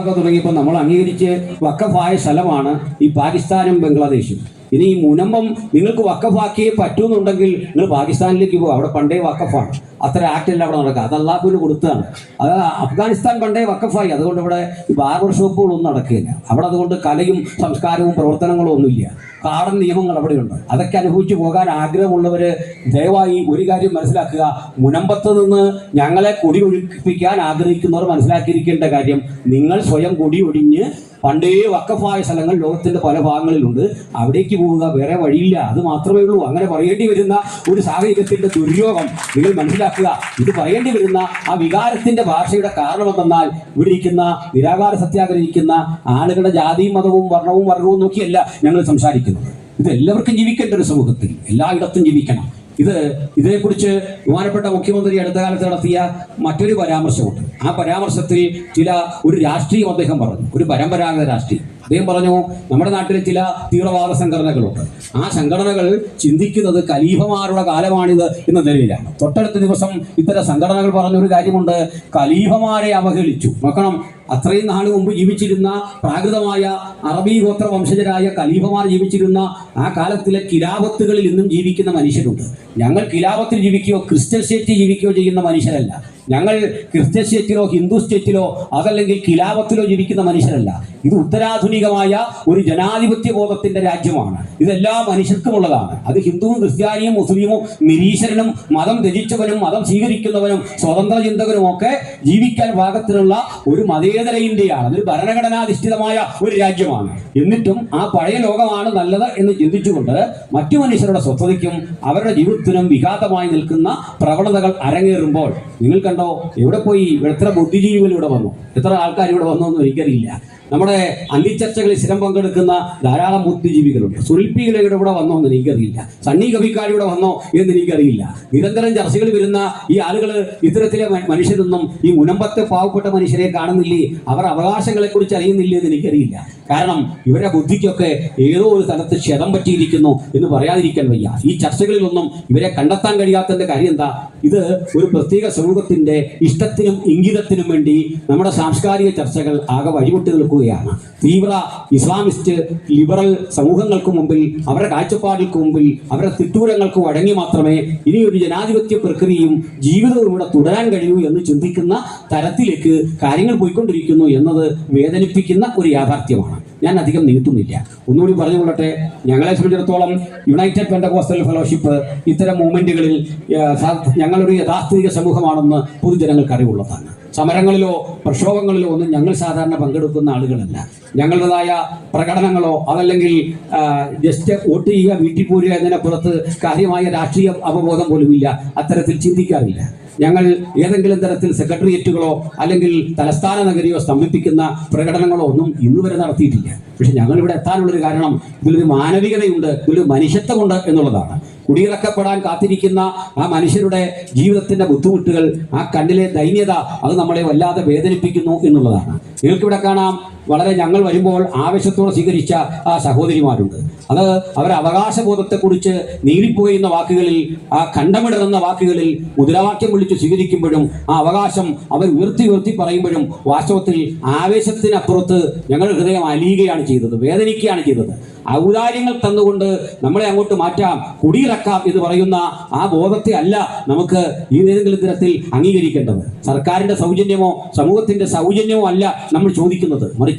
ഒക്കെ തുടങ്ങിയപ്പോൾ നമ്മൾ അംഗീകരിച്ച് വക്കഫായ സ്ഥലമാണ് ഈ പാകിസ്ഥാനും ബംഗ്ലാദേശും. ഇനി ഈ മുനമ്പം നിങ്ങൾക്ക് വക്കഫാക്കിയേ പറ്റൂന്നുണ്ടെങ്കിൽ നിങ്ങൾ പാകിസ്ഥാനിലേക്ക് പോകും അവിടെ പണ്ടേ വക്കഫാണ് അത്ര ആക്റ്റല്ല അവിടെ നടക്കുക അത് അള്ളാഹുവിന് കൊടുത്തതാണ്. അത് അഫ്ഗാനിസ്ഥാൻ പണ്ടേ വക്കഫായി അതുകൊണ്ട് ഇവിടെ ഈ ബാർബർ ഷോപ്പുകളൊന്നും നടക്കില്ല. അവിടെ അതുകൊണ്ട് കലയും സംസ്കാരവും പ്രവർത്തനങ്ങളും ഒന്നുമില്ല. കാടൻ നിയമങ്ങൾ അവിടെയുണ്ട്. അതൊക്കെ അനുഭവിച്ചു പോകാൻ ആഗ്രഹമുള്ളവർ ദയവായി ഒരു കാര്യം മനസ്സിലാക്കുക. മുനമ്പത്ത് നിന്ന് ഞങ്ങളെ കൊടി ഒഴിപ്പിക്കാൻ ആഗ്രഹിക്കുന്നവർ മനസ്സിലാക്കിയിരിക്കേണ്ട കാര്യം നിങ്ങൾ സ്വയം കൊടി ഒടിഞ്ഞ് പണ്ടേ വക്കഫായ സ്ഥലങ്ങൾ ലോകത്തിന്റെ പല ഭാഗങ്ങളിലുണ്ട്. അവിടേക്ക് പോവുക വേറെ വഴിയില്ല. അത് മാത്രമേ ഉള്ളൂ. അങ്ങനെ പറയേണ്ടി വരുന്ന ഒരു സാഹചര്യത്തിന്റെ ദുര്യോഗം നിങ്ങൾ മനസ്സിലാക്കുക ഇത് പറയേണ്ടി വരുന്ന ആ വികാരത്തിന്റെ ഭാഷയുടെ കാരണം എന്തെന്നാൽ ഇവിടെ ഇരിക്കുന്ന നിരാകാര സത്യാഗ്രഹം ഇരിക്കുന്ന ആളുകളുടെ ജാതിയും മതവും വർണവും വർഗവും നോക്കിയല്ല ഞങ്ങൾ സംസാരിക്കുന്നത്. ഇത് എല്ലാവർക്കും ജീവിക്കേണ്ട ഒരു സമൂഹത്തിൽ എല്ലായിടത്തും ജീവിക്കണം. ഇത് ഇതിനെക്കുറിച്ച് ബഹുമാനപ്പെട്ട മുഖ്യമന്ത്രി അടുത്ത കാലത്ത് നടത്തിയ മറ്റൊരു പരാമർശമുണ്ട്. ആ പരാമർശത്തിൽ ചില ഒരു രാഷ്ട്രീയം അദ്ദേഹം പറഞ്ഞു. ഒരു പരമ്പരാഗത രാഷ്ട്രീയം. അദ്ദേഹം പറഞ്ഞു നമ്മുടെ നാട്ടിൽ ചില തീവ്രവാദ സംഘടനകളുണ്ട്. ആ സംഘടനകൾ ചിന്തിക്കുന്നത് കലീഫമാരുടെ കാലമാണിത് എന്ന നിലയിലാണ്. തൊട്ടടുത്ത ദിവസം ഇത്തരം സംഘടനകൾ പറഞ്ഞൊരു കാര്യമുണ്ട്. കലീഫമാരെ അവഹേളിച്ചു. നോക്കണം അത്രയും നാൾ മുമ്പ് ജീവിച്ചിരുന്ന പ്രാകൃതമായ അറബി ഗോത്ര വംശജരായ കലീഫമാർ ജീവിച്ചിരുന്ന ആ കാലത്തിലെ കിലാപത്തുകളിൽ ഇന്നും ജീവിക്കുന്ന മനുഷ്യരുണ്ട്. ഞങ്ങൾ കിലാപത്തിൽ ജീവിക്കുകയോ ക്രിസ്ത്യൻ സ്റ്റേറ്റിൽ ജീവിക്കുകയോ ചെയ്യുന്ന മനുഷ്യരല്ല. ഞങ്ങൾ ക്രിസ്ത്യൻ സ്റ്റേറ്റിലോ ഹിന്ദു സ്റ്റേറ്റിലോ അതല്ലെങ്കിൽ കിലാപത്തിലോ ജീവിക്കുന്ന മനുഷ്യരല്ല. ഇത് ഉത്തരാധുനികമായ ഒരു ജനാധിപത്യ ബോധത്തിന്റെ രാജ്യമാണ്. ഇതെല്ലാ മനുഷ്യർക്കുമുള്ളതാണ്. അത് ഹിന്ദുവും ക്രിസ്ത്യാനിയും മുസ്ലിമും നിരീശ്വരനും മതം രചിച്ചവനും മതം സ്വീകരിക്കുന്നവനും സ്വതന്ത്ര ചിന്തകനും ഒക്കെ ജീവിക്കാൻ പാകത്തിലുള്ള ഒരു മതേതര ഇന്ത്യയാണ് അതൊരു ഭരണഘടനാധിഷ്ഠിതമായ ഒരു രാജ്യമാണ്. എന്നിട്ടും ആ പഴയ ലോകമാണ് നല്ലത് എന്ന് ചിന്തിച്ചുകൊണ്ട് മറ്റു മനുഷ്യരുടെ സ്വസ്ഥതയ്ക്കും അവരുടെ ജീവിതത്തിനും വിഘാതമായി നിൽക്കുന്ന പ്രവണതകൾ അരങ്ങേറുമ്പോൾ നിങ്ങൾ കണ്ടോ എവിടെ പോയി? എത്ര ബുദ്ധിജീവികൾ ഇവിടെ വന്നു? എത്ര ആൾക്കാർ ഇവിടെ വന്നു എന്ന് എനിക്കറിയില്ല. നമ്മുടെ അന്തിച്ചർച്ചകളിൽ സ്ഥിരം പങ്കെടുക്കുന്ന ധാരാളം ബുദ്ധിജീവികളുണ്ട്. സുൽപ്പികൾ ഇവിടെ വന്നോ എന്ന് എനിക്കറിയില്ല. സണ്ണി കവിക്കാർ ഇവിടെ വന്നോ എന്ന് എനിക്കറിയില്ല. നിരന്തരം ചർച്ചകൾ വരുന്ന ഈ ആളുകൾ ഇത്തരത്തിലെ മനുഷ്യരൊന്നും ഈ മുനമ്പത്തെ പാവപ്പെട്ട മനുഷ്യരെ കാണുന്നില്ലേ? അവർ അവകാശങ്ങളെ കുറിച്ച് അറിയുന്നില്ലേ എന്ന് എനിക്കറിയില്ല. കാരണം ഇവരുടെ ബുദ്ധിക്കൊക്കെ ഏതോ ഒരു സ്ഥലത്ത് ക്ഷതം പറ്റിയിരിക്കുന്നു എന്ന് പറയാതിരിക്കാൻ വയ്യ. ഈ ചർച്ചകളിലൊന്നും ഇവരെ കണ്ടെത്താൻ കഴിയാത്തതിന്റെ കാര്യം എന്താ? ഇത് ഒരു പ്രത്യേക സമൂഹത്തിന്റെ ഇഷ്ടത്തിനും ഇംഗിതത്തിനും വേണ്ടി നമ്മുടെ സാംസ്കാരിക ചർച്ചകൾ ആകെ വഴിമുട്ടി നിൽക്കുകയാണ്. തീവ്ര ഇസ്ലാമിസ്റ്റ് ലിബറൽ സമൂഹങ്ങൾക്ക് മുമ്പിൽ അവരുടെ കാഴ്ചപ്പാടുകൾക്ക് മുമ്പിൽ അവരുടെ തിട്ടൂരങ്ങൾക്ക് വഴങ്ങി മാത്രമേ ഇനി ഒരു ജനാധിപത്യ പ്രക്രിയയും ജീവിതവും ഇവിടെ തുടരാൻ കഴിയൂ എന്ന് ചിന്തിക്കുന്ന തരത്തിലേക്ക് കാര്യങ്ങൾ പോയിക്കൊണ്ടിരിക്കുന്നു എന്നത് വേദനിപ്പിക്കുന്ന ഒരു യാഥാർത്ഥ്യമാണ്. ഞാൻ അധികം നീട്ടുന്നില്ല. ഒന്നുകൂടി പറഞ്ഞുകൊള്ളട്ടെ ഞങ്ങളെ സംബന്ധിച്ചിടത്തോളം യുണൈറ്റഡ് പെൻഡകോസ്റ്റൽ ഫെലോഷിപ്പ് ഇത്തരം സാ- ഞങ്ങളൊരു യഥാസ്ഥിതിക സമൂഹമാണെന്ന് പൊതുജനങ്ങൾക്ക് അറിവുള്ളതാണ്. സമരങ്ങളിലോ പ്രക്ഷോഭങ്ങളിലോ ഒന്നും ഞങ്ങൾ സാധാരണ പങ്കെടുക്കുന്ന ആളുകളല്ല. ഞങ്ങളുടേതായ പ്രകടനങ്ങളോ അതല്ലെങ്കിൽ ജസ്റ്റ് വോട്ട് ചെയ്യുക വീട്ടിൽ പോരുക എന്നതിനപ്പുറത്ത് കാര്യമായ രാഷ്ട്രീയ അവബോധം പോലുമില്ല. അത്തരത്തിൽ ചിന്തിക്കാറില്ല. ഞങ്ങൾ ഏതെങ്കിലും തരത്തിൽ സെക്രട്ടേറിയറ്റുകളോ അല്ലെങ്കിൽ തലസ്ഥാന നഗരിയോ സ്തംഭിപ്പിക്കുന്ന പ്രകടനങ്ങളോ ഒന്നും ഇന്ന് വരെ നടത്തിയിട്ടില്ല. പക്ഷെ ഞങ്ങൾ ഇവിടെ എത്താനുള്ളൊരു കാരണം ഇതിലൊരു മാനവികതയുണ്ട് ഇതിലൊരു മനുഷ്യത്വമുണ്ട് എന്നുള്ളതാണ്. കുടിയിറക്കപ്പെടാൻ കാത്തിരിക്കുന്ന ആ മനുഷ്യരുടെ ജീവിതത്തിന്റെ ബുദ്ധിമുട്ടുകൾ ആ കണ്ണിലെ ദൈന്യത അത് നമ്മളെ വല്ലാതെ വേദനിപ്പിക്കുന്നു എന്നുള്ളതാണ്. നിങ്ങൾക്കിവിടെ കാണാം വളരെ ഞങ്ങൾ വരുമ്പോൾ ആവേശത്തോടെ സ്വീകരിച്ച ആ സഹോദരിമാരുണ്ട്. അത് അവരുടെ അവകാശബോധത്തെക്കുറിച്ച് എന്ന വാക്കുകളിൽ ആ കണ്ടമിടറുന്ന വാക്കുകളിൽ മുദ്രാവാക്യം വിളിച്ച് സ്വീകരിക്കുമ്പോഴും ആ അവകാശം അവർ ഉയർത്തി ഉയർത്തി പറയുമ്പോഴും വാസ്തവത്തിൽ ആവേശത്തിനപ്പുറത്ത് ഞങ്ങളുടെ ഹൃദയം അലിയുകയാണ് ചെയ്തത് വേദനിക്കുകയാണ് ചെയ്തത്. ഔദാര്യങ്ങൾ തന്നുകൊണ്ട് നമ്മളെ അങ്ങോട്ട് മാറ്റാം കുടിയിറക്കാം എന്ന് പറയുന്ന ആ ബോധത്തെ അല്ല നമുക്ക് ഈ ഏതെങ്കിലും തരത്തിൽ അംഗീകരിക്കേണ്ടത്. സർക്കാരിന്റെ സൗജന്യമോ സമൂഹത്തിന്റെ സൗജന്യമോ അല്ല നമ്മൾ ചോദിക്കുന്നത്. മറിച്ച്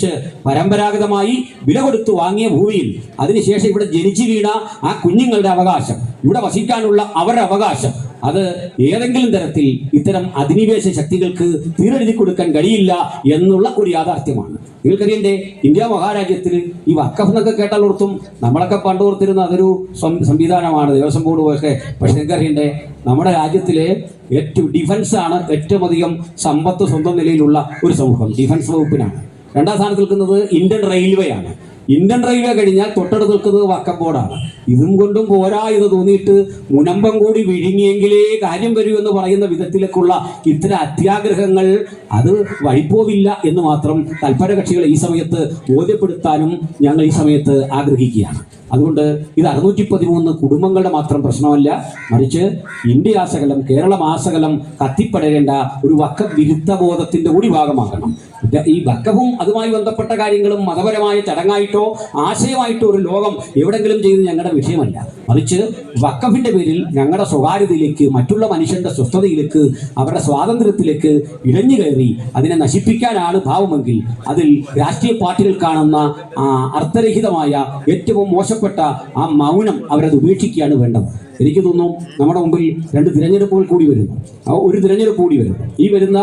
പരമ്പരാഗതമായി വില കൊടുത്തു വാങ്ങിയ ഭൂമിയിൽ. അതിനുശേഷം ഇവിടെ ജനിച്ചു വീണ ആ കുഞ്ഞുങ്ങളുടെ അവകാശം. ഇവിടെ വസിക്കാനുള്ള അവരുടെ അവകാശം. അത് ഏതെങ്കിലും തരത്തിൽ ഇത്തരം അധിനിവേശ ശക്തികൾക്ക് തീരെഴുതി കൊടുക്കാൻ കഴിയില്ല എന്നുള്ള ഒരു യാഥാർത്ഥ്യമാണ്. നിങ്ങൾക്കറിയണ്ടേ ഇന്ത്യ മഹാരാജ്യത്തിൽ ഈ വക്കഫ് എന്നൊക്കെ കേട്ടാലോർത്തും നമ്മളൊക്കെ പണ്ടോർത്തിരുന്ന അതൊരു സംവിധാനമാണ് ദേവസ്വം ബോർഡ് പോലൊക്കെ പക്ഷെ നിങ്ങൾക്കറിയണ്ടേ നമ്മുടെ രാജ്യത്തിലെ ഏറ്റവും ഡിഫൻസ് ആണ് ഏറ്റവും അധികം സമ്പത്ത് സ്വന്തം നിലയിലുള്ള ഒരു സമൂഹം. ഡിഫൻസ് വകുപ്പിനാണ്. രണ്ടാം സ്ഥാനത്ത് നിൽക്കുന്നത് ഇന്ത്യൻ റെയിൽവേ ആണ്. ഇന്ത്യൻ റെയിൽവേ കഴിഞ്ഞാൽ തൊട്ടടുത്ത് നിൽക്കുന്നത് വക്കം ബോർഡാണ് ഇതും കൊണ്ടും പോരാ എന്ന് തോന്നിയിട്ട് മുനമ്പം കൂടി വിഴുങ്ങിയെങ്കിലേ കാര്യം വരൂ എന്ന് പറയുന്ന വിധത്തിലേക്കുള്ള ഇത്തരം അത്യാഗ്രഹങ്ങൾ അത് വഴിപ്പോവില്ല എന്ന് മാത്രം തൽപര കക്ഷികളെ ഈ സമയത്ത് ബോധ്യപ്പെടുത്താനും ഞങ്ങൾ ഈ സമയത്ത് ആഗ്രഹിക്കുകയാണ്. അതുകൊണ്ട് ഇത് അറുന്നൂറ്റി പതിമൂന്ന് കുടുംബങ്ങളുടെ മാത്രം പ്രശ്നമല്ല മറിച്ച് ഇന്ത്യ ആസകലം കേരളം ആസകലം കത്തിപ്പടരേണ്ട ഒരു വക്ക വിരുദ്ധ ബോധത്തിന്റെ കൂടി ഭാഗമാകണം. ഈ ബക്കവും അതുമായി ബന്ധപ്പെട്ട കാര്യങ്ങളും മതപരമായ ചടങ്ങായിട്ടോ ആശയമായിട്ടോ ഒരു ലോകം എവിടെങ്കിലും ചെയ്യുന്നത് ഞങ്ങളുടെ വിഷയമല്ല. മറിച്ച് വക്കഫിന്റെ പേരിൽ ഞങ്ങളുടെ സ്വകാര്യതയിലേക്ക് മറ്റുള്ള മനുഷ്യന്റെ സ്വസ്ഥതയിലേക്ക് അവരുടെ സ്വാതന്ത്ര്യത്തിലേക്ക് ഇഴഞ്ഞു കയറി അതിനെ നശിപ്പിക്കാനാണ് ഭാവമെങ്കിൽ അതിൽ രാഷ്ട്രീയ പാർട്ടികൾ കാണുന്ന ആ അർത്ഥരഹിതമായ ഏറ്റവും മോശപ്പെട്ട ആ മൗനം അവരത് ഉപേക്ഷിക്കുകയാണ് വേണ്ടത്. എനിക്ക് തോന്നുന്നു നമ്മുടെ മുമ്പിൽ രണ്ട് തിരഞ്ഞെടുപ്പുകൾ കൂടി വരും ഒരു തിരഞ്ഞെടുപ്പ് കൂടി വരും. ഈ വരുന്ന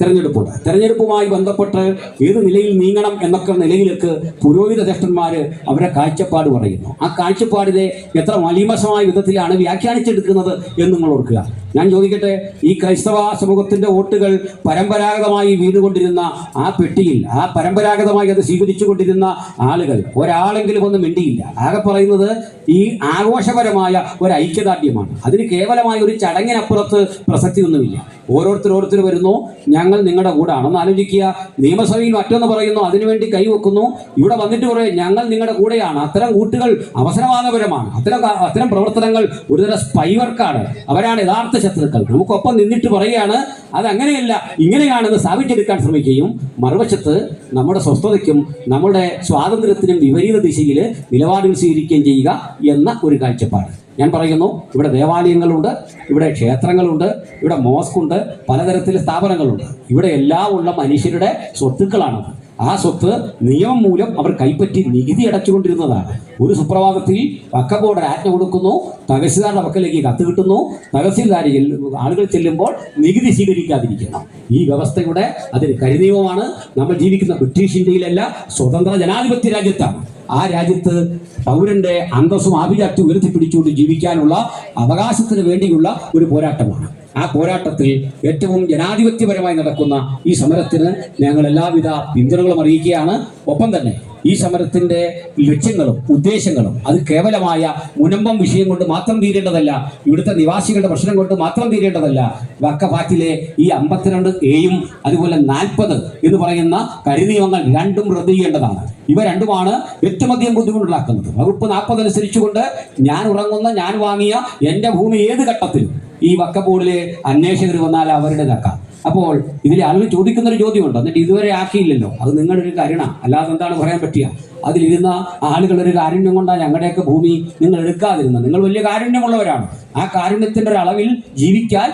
തിരഞ്ഞെടുപ്പ്. തിരഞ്ഞെടുപ്പുമായി ബന്ധപ്പെട്ട് ഏത് നിലയിൽ നീങ്ങണം എന്നൊക്കെ നിലയിലേക്ക് പുരോഹിത ജ്യേഷ്ഠന്മാർ അവരെ കാഴ്ചപ്പാട് പറയുന്നു. ആ കാഴ്ചപ്പാടിനെ എത്ര മലീമസമായ വിധത്തിലാണ് വ്യാഖ്യാനിച്ചെടുക്കുന്നത് എന്ന് നിങ്ങൾ ഓർക്കുക. ഞാൻ ചോദിക്കട്ടെ ഈ ക്രൈസ്തവ സമൂഹത്തിന്റെ വോട്ടുകൾ പരമ്പരാഗതമായി വീണുകൊണ്ടിരുന്ന ആ പെട്ടിയിൽ ആ പരമ്പരാഗതമായി അത് സ്വീകരിച്ചുകൊണ്ടിരുന്ന ആളുകൾ ഒരാളെങ്കിലും ഒന്നും മിണ്ടിയില്ല. ആകെ പറയുന്നത് ഈ ആഘോഷപരമായ ഒരു ഐക്യദാർഢ്യമാണ്. അതിന് കേവലമായ ഒരു ചടങ്ങിനപ്പുറത്ത് പ്രസക്തിയൊന്നുമില്ല. ഓരോരുത്തർ ഓരോരുത്തർ വരുന്നു. ഞങ്ങൾ നിങ്ങളുടെ കൂടാണ്. ഒന്ന് ആലോചിക്കുക. നിയമസഭയിൽ മറ്റൊന്ന് പറയുന്നു. അതിനുവേണ്ടി കൈവെക്കുന്നു ഇവിടെ വന്നിട്ട് പറയും ഞങ്ങൾ നിങ്ങളുടെ കൂടെയാണ്. അത്തരം കൂട്ടുകൾ അവസരവാദപരമാണ്. അത്തരം അത്തരം പ്രവർത്തനങ്ങൾ ഒരുതരം സ്പൈവർക്കാണ് അവരാണ് യഥാർത്ഥ ശത്രുക്കൾ. നമുക്കൊപ്പം നിന്നിട്ട് പറയുകയാണ്. അതങ്ങനെയല്ല ഇങ്ങനെയാണെന്ന് സ്ഥാപിച്ചെടുക്കാൻ ശ്രമിക്കുകയും മറുവശത്ത് നമ്മുടെ സ്വസ്ഥതയ്ക്കും നമ്മുടെ സ്വാതന്ത്ര്യത്തിനും വിപരീത ദിശയിൽ നിലപാടുകൾ സ്വീകരിക്കുകയും ചെയ്യുക എന്ന ഒരു കാഴ്ചപ്പാട്. ഞാൻ പറയുന്നു ഇവിടെ ദേവാലയങ്ങളുണ്ട് ഇവിടെ ക്ഷേത്രങ്ങളുണ്ട് ഇവിടെ മോസ്കുണ്ട് പലതരത്തിലെ സ്ഥാപനങ്ങളുണ്ട്. ഇവിടെ എല്ലാം ഉള്ള മനുഷ്യരുടെ സ്വത്തുക്കളാണ്. ആ സ്വത്ത് നിയമം മൂലം അവർ കൈപ്പറ്റി നികുതി അടച്ചുകൊണ്ടിരുന്നതാണ്. ഒരു സുപ്രഭാതത്തിൽ വക്കബോർഡ് ആജ്ഞ കൊടുക്കുന്നു തഹസിൽദാരുടെ പക്കലേക്ക് കത്ത് കിട്ടുന്നു തഹസിൽദാരി ആളുകൾ ചെല്ലുമ്പോൾ നികുതി സ്വീകരിക്കാതിരിക്കണം. ഈ വ്യവസ്ഥയുടെ അതിന് കരിനിയമമാണ്. നമ്മൾ ജീവിക്കുന്ന ബ്രിട്ടീഷ് ഇന്ത്യയിലല്ല സ്വതന്ത്ര ജനാധിപത്യ രാജ്യത്താണ്. ആ രാജ്യത്ത് പൗരന്റെ അന്തസ്സും ആഭിജാത്യം ഉയർത്തിപ്പിടിച്ചുകൊണ്ട് ജീവിക്കാനുള്ള അവകാശത്തിന് വേണ്ടിയുള്ള ഒരു പോരാട്ടമാണ്. ആ പോരാട്ടത്തിൽ ഏറ്റവും ജനാധിപത്യപരമായി നടക്കുന്ന ഈ സമരത്തിന് ഞങ്ങൾ എല്ലാവിധ പിന്തുണകളും അറിയിക്കുകയാണ്. ഒപ്പം തന്നെ ഈ സമരത്തിന്റെ ലക്ഷ്യങ്ങളും ഉദ്ദേശങ്ങളും അത് കേവലമായ മുനമ്പം വിഷയം കൊണ്ട് മാത്രം തീരേണ്ടതല്ല ഇവിടുത്തെ നിവാസികളുടെ പ്രശ്നം കൊണ്ട് മാത്രം തീരേണ്ടതല്ല വക്കഫാറ്റിലെ ഈ അമ്പത്തിരണ്ട് എയും അതുപോലെ നാൽപ്പത് എന്ന് പറയുന്ന കരിനിയമങ്ങൾ രണ്ടും റദ്ദ് ചെയ്യേണ്ടതാണ്. ഇവ രണ്ടുമാണ് ഏറ്റവും അധികം ബുദ്ധിമുട്ടുണ്ടാക്കുന്നത്. വകുപ്പ് നാൽപ്പത് അനുസരിച്ചുകൊണ്ട് ഞാൻ ഉറങ്ങുന്ന ഞാൻ വാങ്ങിയ എന്റെ ഭൂമി ഏത് ഘട്ടത്തിൽ ഈ വക്ക ബോർഡിലെ അന്വേഷകർ വന്നാൽ അവരുടേതാക്കാം. അപ്പോൾ ഇതിൽ ആളുകൾ ചോദിക്കുന്ന ഒരു ചോദ്യമുണ്ട്. എന്നിട്ട് ഇതുവരെ ആക്കിയില്ലല്ലോ. അത് നിങ്ങളുടെ ഒരു കരുണ അല്ലാതെ എന്താണ് പറയാൻ പറ്റുക? അതിലിരുന്ന ആളുകൾ ഒരു കാരുണ്യം കൊണ്ടാണ് ഞങ്ങളുടെയൊക്കെ ഭൂമി നിങ്ങൾ എടുക്കാതിരുന്നത്. നിങ്ങൾ വലിയ കാരുണ്യമുള്ളവരാണ്. ആ കാരുണ്യത്തിന്റെ ഒരു അളവിൽ ജീവിക്കാൻ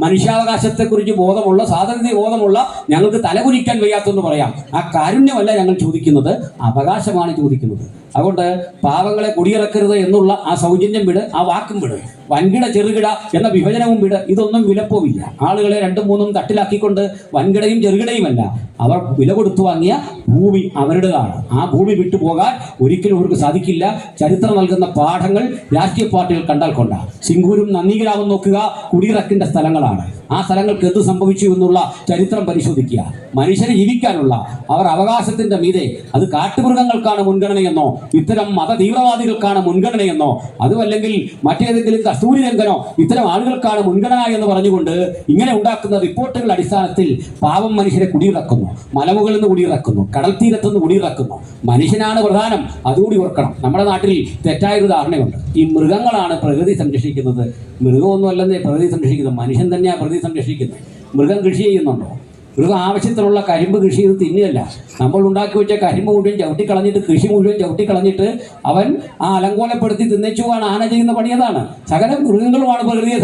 മനുഷ്യാവകാശത്തെക്കുറിച്ച് ബോധമുള്ള സ്വാതന്ത്ര്യ ബോധമുള്ള ഞങ്ങൾക്ക് തലകുനിക്കാൻ വയ്യാത്തെന്ന് പറയാം. ആ കാരുണ്യമല്ല ഞങ്ങൾ ചോദിക്കുന്നത് അവകാശമാണ് ചോദിക്കുന്നത്. അതുകൊണ്ട് പാവങ്ങളെ കുടിയിറക്കരുത് എന്നുള്ള ആ സൗജന്യം വിട് ആ വാക്കും വിട്. വൻകിട ചെറുകിട എന്ന വിഭജനവും വിട്. ഇതൊന്നും വിലപ്പോവില്ല. ആളുകളെ രണ്ടും മൂന്നും തട്ടിലാക്കിക്കൊണ്ട് വൻകിടയും ചെറുകിടയുമല്ല. അവർ വില കൊടുത്തു വാങ്ങിയ ഭൂമി അവരുടേതാണ്. ആ ഭൂമി വിട്ടുപോകാൻ ഒരിക്കലും അവർക്ക് സാധിക്കില്ല. ചരിത്രം നൽകുന്ന പാഠങ്ങൾ രാഷ്ട്രീയ പാർട്ടികൾ കണ്ടാൽ കൊണ്ട. സിംഗൂരും നന്ദിഗ്രാമം നോക്കുക കുടിയിറക്കിന്റെ സ്ഥലങ്ങളാണ്. ആ സ്ഥലങ്ങൾക്ക് എന്ത് സംഭവിച്ചു എന്നുള്ള ചരിത്രം പരിശോധിക്കുക. മനുഷ്യന് ജീവിക്കാനുള്ള അവർ അവകാശത്തിന്റെ മീതെ അത് കാട്ടുമൃഗങ്ങൾക്കാണ് മുൻഗണനയെന്നോ ഇത്തരം മത തീവ്രവാദികൾക്കാണ് മുൻഗണനയെന്നോ അതുമല്ലെങ്കിൽ മറ്റേതെങ്കിലും കസ്തൂരി രംഗനോ ഇത്തരം ആളുകൾക്കാണ് മുൻഗണന എന്ന് പറഞ്ഞുകൊണ്ട് ഇങ്ങനെ ഉണ്ടാക്കുന്ന റിപ്പോർട്ടുകളുടെ അടിസ്ഥാനത്തിൽ പാവം മനുഷ്യരെ കുടിയിറക്കുന്നു. മലമുകളിൽ നിന്ന് കുടിയിറക്കുന്നു. കടൽ തീരത്തുനിന്ന് കുടിയിറക്കുന്നു. മനുഷ്യനാണ് പ്രധാനം. അതുകൂടി ഓർക്കണം. നമ്മുടെ നാട്ടിൽ തെറ്റായൊരു ധാരണയുണ്ട്. ഈ മൃഗങ്ങളാണ് പ്രകൃതി സംരക്ഷിക്കുന്നത്. മൃഗമൊന്നും അല്ലെന്നേ പ്രകൃതി സംരക്ഷിക്കുന്നത്. മനുഷ്യൻ തന്നെയാണ് പ്രകൃതി സംരക്ഷിക്കുന്നത്. മൃഗം കൃഷി ചെയ്യുന്നുണ്ടോ? മൃഗം ആവശ്യത്തിനുള്ള കരിമ്പ് കൃഷി ചെയ്ത് തിന്നുകയല്ല. നമ്മൾ ഉണ്ടാക്കി വെച്ച കരിമ്പ് മുഴുവൻ ചവിട്ടി കളഞ്ഞിട്ട് കൃഷി മുഴുവൻ ചവിട്ടി കളഞ്ഞിട്ട് അവൻ ആ അലങ്കോലപ്പെടുത്തി തിന്നച്ചുവാണ് ആന ചെയ്യുന്ന പണിയതാണ് സകല മൃഗങ്ങളുമാണ് പ്രകൃതിയെ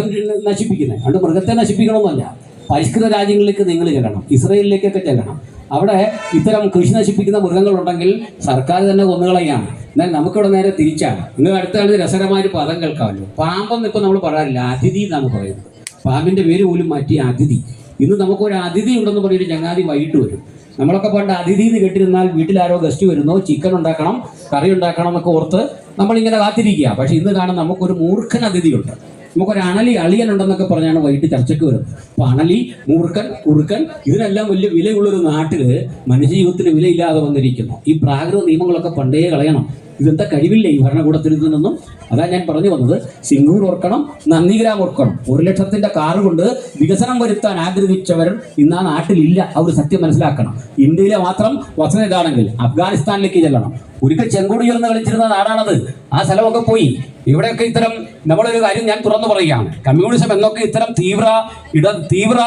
നശിപ്പിക്കുന്നത്. അതുകൊണ്ട് മൃഗത്തെ നശിപ്പിക്കണമെന്നല്ല. പരിഷ്കൃത രാജ്യങ്ങളിലേക്ക് നിങ്ങൾ ചെല്ലണം. ഇസ്രയേലിലേക്കൊക്കെ ചെല്ലണം. അവിടെ ഇത്തരം കൃഷി നശിപ്പിക്കുന്ന മൃഗങ്ങളുണ്ടെങ്കിൽ സർക്കാർ തന്നെ കൊന്നുകളയാണ്. എന്നാൽ നമുക്കിവിടെ നേരെ തിരിച്ചാണ്. നിങ്ങൾ അടുത്ത കാലത്ത് രസകരമായ ഒരു പദം കേൾക്കാമല്ലോ പാമ്പെന്ന് ഇപ്പൊ നമ്മൾ പറയാറില്ല അതിഥി എന്നാണ് പറയുന്നത്. പാമ്പിന്റെ പേര് പോലും മാറ്റി അതിഥി. ഇന്ന് നമുക്കൊരു അതിഥി ഉണ്ടെന്ന് പറഞ്ഞൊരു ചങ്ങാതി വൈകിട്ട് വരും. നമ്മളൊക്കെ പണ്ട് അതിഥി എന്ന് കേട്ടിരുന്നാൽ വീട്ടിലാരോ ഗസ്റ്റ് വരുന്നു ചിക്കൻ ഉണ്ടാക്കണം കറി ഉണ്ടാക്കണം എന്നൊക്കെ ഓർത്ത് നമ്മളിങ്ങനെ കാത്തിരിക്കുക. പക്ഷെ ഇന്ന് കാണാൻ നമുക്കൊരു മൂർഖൻ അതിഥിയുണ്ട്. നമുക്കൊരു അണലി അളിയൻ ഉണ്ടെന്നൊക്കെ പറഞ്ഞാണ് വൈകിട്ട് ചർച്ചയ്ക്ക് വരുന്നത് അപ്പൊ അണലി മൂർക്കൻ കുറുക്കൻ ഇതിനെല്ലാം വലിയ വിലയുള്ളൊരു നാട്ടിൽ മനുഷ്യജീവിതത്തിന് വിലയില്ലാതെ വന്നിരിക്കുന്നു. ഈ പ്രാകൃത നിയമങ്ങളൊക്കെ പണ്ടേ കളയണം. ഇതെന്താ കഴിവില്ലേ ഈ ഭരണകൂടത്തിൽ നിന്നും അതാ ഞാൻ പറഞ്ഞു വന്നത്. സിംഗൂർ ഓർക്കണം നന്ദിഗ്രാം ഓർക്കണം. ഒരു ലക്ഷത്തിന്റെ കാർ കൊണ്ട് വികസനം വരുത്താൻ ആഗ്രഹിച്ചവർ ഇന്ന് ആ നാട്ടിലില്ല അവർ സത്യം മനസ്സിലാക്കണം. ഇന്ത്യയിലെ മാത്രം വസന ഇതാണെങ്കിൽ അഫ്ഗാനിസ്ഥാനിലേക്ക് ചെല്ലണം. ഒരിക്കൽ ചെങ്കോട് ഉയർന്ന് കളിച്ചിരുന്ന നാടാണത്. ആ സ്ഥലമൊക്കെ പോയി. ഇവിടെയൊക്കെ ഇത്തരം നമ്മളൊരു കാര്യം ഞാൻ തുറന്നു പറയുകയാണ്. കമ്മ്യൂണിസം എന്നൊക്കെ ഇത്തരം തീവ്ര ഇട തീവ്ര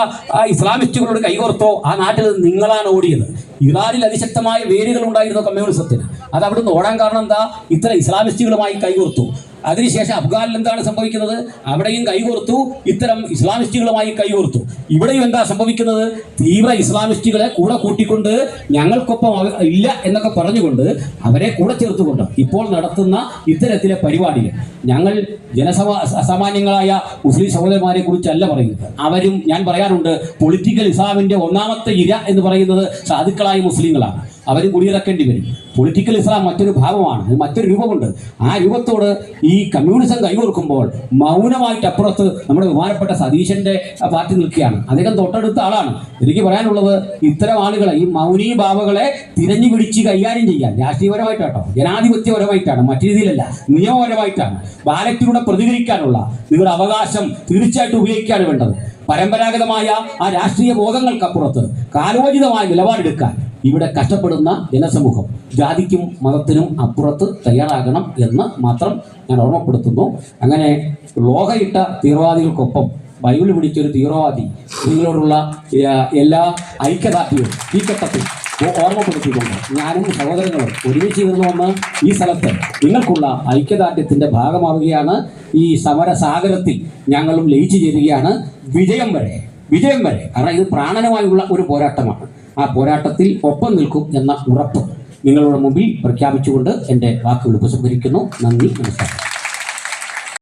ഇസ്ലാമിസ്റ്റുകളോട് കൈകോർത്തോ ആ നാട്ടിൽ നിങ്ങളാണ് ഓടിയത്. ഇറാനിൽ അതിശക്തമായ വേരുകൾ ഉണ്ടായിരുന്നു കമ്മ്യൂണിസത്തിന്. അത് അവിടുന്ന് ഓടാൻ കാരണം എന്താ? ഇത്ര ഇസ്ലാമിസ്റ്റുകളുമായി കൈകോർത്തു. അതിനുശേഷം അഫ്ഗാനിൽ എന്താണ് സംഭവിക്കുന്നത്? അവിടെയും കൈകോർത്തു. ഇത്തരം ഇസ്ലാമിസ്റ്റുകളുമായി കൈകോർത്തു. ഇവിടെയും എന്താ സംഭവിക്കുന്നത്? തീവ്ര ഇസ്ലാമിസ്റ്റുകളെ കൂടെ കൂട്ടിക്കൊണ്ട് ഞങ്ങൾക്കൊപ്പം ഇല്ല എന്നൊക്കെ പറഞ്ഞുകൊണ്ട് അവരെ കൂടെ ചേർത്തുകൊണ്ട് ഇപ്പോൾ നടത്തുന്ന ഇത്തരത്തിലെ പരിപാടികൾ. ഞങ്ങൾ ജനസമാ അസാമാന്യങ്ങളായ മുസ്ലിം സഹോദരന്മാരെ കുറിച്ചല്ല പറയുന്നത്. അവരും ഞാൻ പറയാറുണ്ട് പൊളിറ്റിക്കൽ ഇസ്ലാമിന്റെ ഒന്നാമത്തെ ഇര എന്ന് പറയുന്നത് സാധുക്കളായ മുസ്ലിങ്ങളാണ്. അവരും കുടിയിറക്കേണ്ടി വരും. പൊളിറ്റിക്കൽ ഇസ്ലാം മറ്റൊരു ഭാഗമാണ്. മറ്റൊരു രൂപമുണ്ട്. ആ രൂപത്തോട് ഈ കമ്മ്യൂണിസം കൈകോർക്കുമ്പോൾ മൗനമായിട്ട് അപ്പുറത്ത് നമ്മുടെ ബഹുമാനപ്പെട്ട സതീശന്റെ പാർട്ടി നിൽക്കുകയാണ്. അദ്ദേഹം തൊട്ടടുത്ത ആളാണ്. എനിക്ക് പറയാനുള്ളത് ഇത്തരം ആളുകളെ ഈ മൗനീ ഭാവകളെ തിരഞ്ഞു പിടിച്ച് കൈകാര്യം ചെയ്യാൻ. രാഷ്ട്രീയപരമായിട്ടാട്ടോ. ജനാധിപത്യപരമായിട്ടാണ്. മറ്റു രീതിയിലല്ല. നിയമപരമായിട്ടാണ്. ബാലറ്റിലൂടെ പ്രതികരിക്കാനുള്ള നിങ്ങളുടെ അവകാശം തീർച്ചയായിട്ടും ഉപയോഗിക്കുകയാണ് വേണ്ടത്. പരമ്പരാഗതമായ ആ രാഷ്ട്രീയ ബോധങ്ങൾക്കപ്പുറത്ത് കാലോചിതമായ നിലപാടെടുക്കാൻ ഇവിടെ കഷ്ടപ്പെടുന്ന ജനസമൂഹം ജാതിക്കും മതത്തിനും അപ്പുറത്ത് തയ്യാറാകണം എന്ന് മാത്രം ഞാൻ ഓർമ്മപ്പെടുത്തുന്നു. അങ്ങനെ ലോകയിട്ട തീവ്രവാദികൾക്കൊപ്പം ബൈബിൾ പിടിച്ചൊരു തീവ്രവാദി നിങ്ങളോടുള്ള എല്ലാ ഐക്യദാർഢ്യവും ഈ ഘട്ടത്തിൽ ഓർമ്മപ്പെടുത്തിക്കൊണ്ട് ഞാനും സഹോദരങ്ങളും ഒരുമിച്ച് ഇരുന്നു വന്ന് ഈ സ്ഥലത്ത് നിങ്ങൾക്കുള്ള ഐക്യദാർഢ്യത്തിന്റെ ഭാഗമാവുകയാണ്. ഈ സമരസാഗരത്തിൽ ഞങ്ങളും ലയിച്ചു ചേരുകയാണ്. വിജയം വരെ വിജയം വരെ. കാരണം ഇത് പ്രാണനമായുള്ള ഒരു പോരാട്ടമാണ്. ആ പോരാട്ടത്തിൽ ഒപ്പം നിൽക്കും എന്ന ഉറപ്പ് നിങ്ങളുടെ മുമ്പിൽ പ്രഖ്യാപിച്ചുകൊണ്ട് എന്റെ വാക്കുകൾ ഉപസംഹരിക്കുന്നു. നന്ദി നമസ്കാരം.